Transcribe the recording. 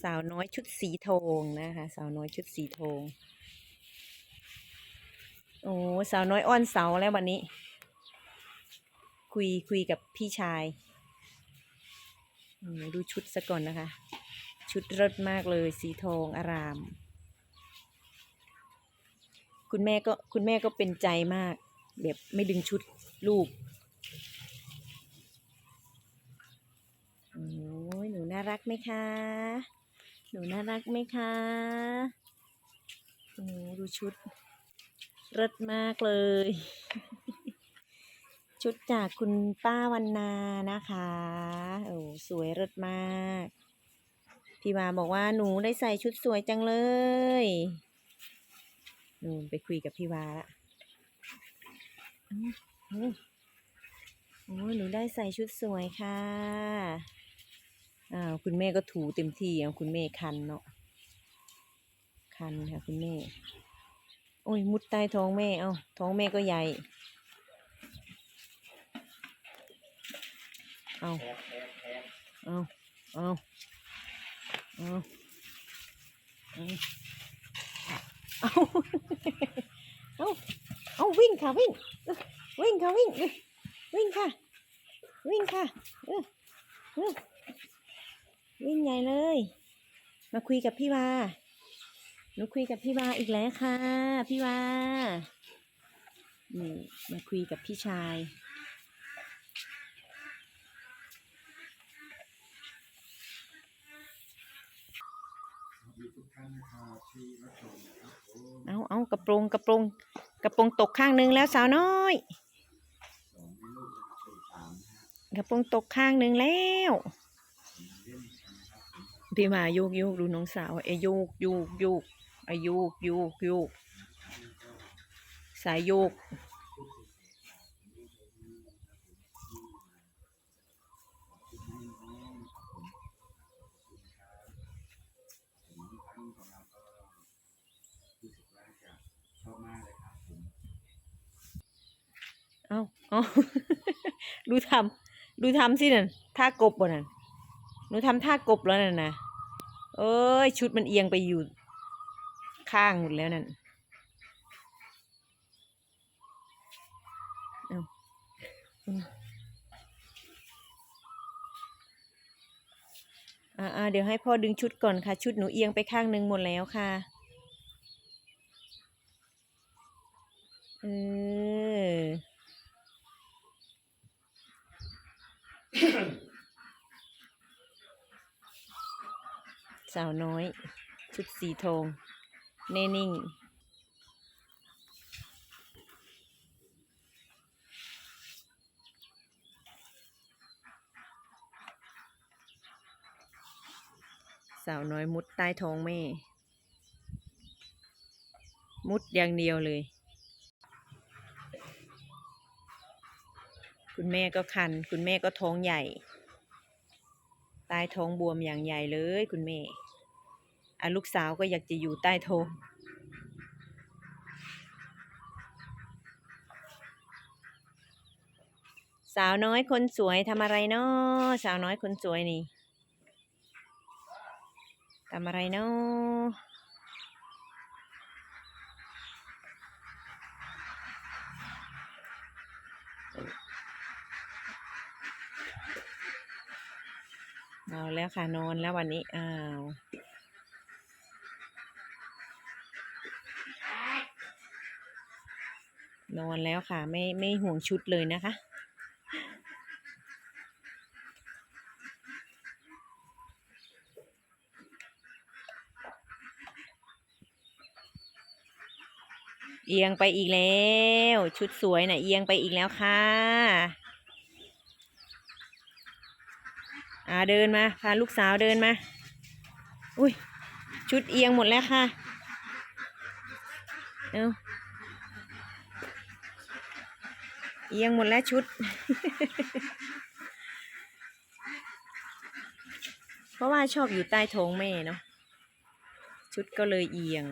สาวน้อยชุดสีทองนะคะ สาวน้อยชุดสีทองโอ้สาวน้อยอ้อนเสาแล้ววันนี้ คุยคุยกับพี่ชายดูชุดซะก่อนนะคะ ชุดเลิศมากเลยสีทองอาราม คุณแม่ก็คุณแม่ก็เป็นใจมาก แบบไม่ดึงชุดลูกโอ้ยหนูน่ารักไหมคะ หนูน่ารักไหมคะโอ้ดูชุดเลิศมากเลย ชุดจากคุณป้าวันนานะคะโอ้สวยเลิศมากพี่วาบอกว่าหนูได้ใส่ชุดสวยจังเลยหนูไปคุยกับพี่วาละอ้วโอ้หนูได้ใส่ชุดสวยค่ะ อ้าวคุณแม่ก็ถูเต็มที่อะคุณแม่คันเนาะคันค่ะคุณแม่ โอ้ยมุดใต้ท้องแม่เอาท้องแม่ก็ใหญ่เอาเอาเอาเอาเอาเอาาวิ่งค่ะวิ่ง วิ่งค่ะวิ่ง วิ่งค่ะ วิ่งค่ะเออเออ วิ่งใหญ่เลย มาคุยกับพี่วาหนูคุยกับพี่วาอีกแล้วค่ะ พี่วานี่มาคุยกับพี่ชาย เอาเอากระโปรงกระโปรงกระโปรงตกข้างหนึงแล้วสาวน้อย กระฮะกระโปรงตกข้างหนึ่งแล้ว เล่นกันนะครับผม พี่มาโยกโยกดูน้องสาวไอ้โยกโยกโยกไอ้โยกโยกโยกสายโยกผมทั้งของเราก็รู้สึกว่าจะชอาเอาเอาดูทำดูทำสินั่นท่ากบบ่นั่น นูทำท่ากบแล้วนั่นนะเอ้ย ชุดมันเอียงไปอยู่ข้างหมดแล้วนั่นเอาอืมอ่าอ่าเดี๋ยวให้พ่อดึงชุดก่อนค่ะ ชุดหนูเอียงไปข้างหนึ่งหมดแล้วค่ะ เออ สาวน้อย ชุดสีทองแน่นิ่ง สาวน้อยมุดใต้ท้องแม่ มุดอย่างเดียวเลย คุณแม่ก็คัน คุณแม่ก็ท้องใหญ่ใต้ท้องบวมอย่างใหญ่เลยคุณแม่ ลูกสาวก็อยากจะอยู่ใต้ท้องสาวน้อยคนสวยทำอะไรเนาะสาวน้อยคนสวยนี่ทำอะไรเนาะเอาแล้วค่ะนอนแล้ววันนี้อ้าว นอนแล้วค่ะ ไม่ไม่ห่วงชุดเลยนะคะ เอียงไปอีกแล้ว ชุดสวยน่ะเอียงไปอีกแล้วค่ะอ่าเดินมาพาลูกสาวเดินมา อุ้ยชุดเอียงหมดแล้วค่ะ เอา เอียงหมดแล้วชุด เพราะว่าชอบอยู่ใต้ท้องแม่เนาะชุดก็เลยเอียง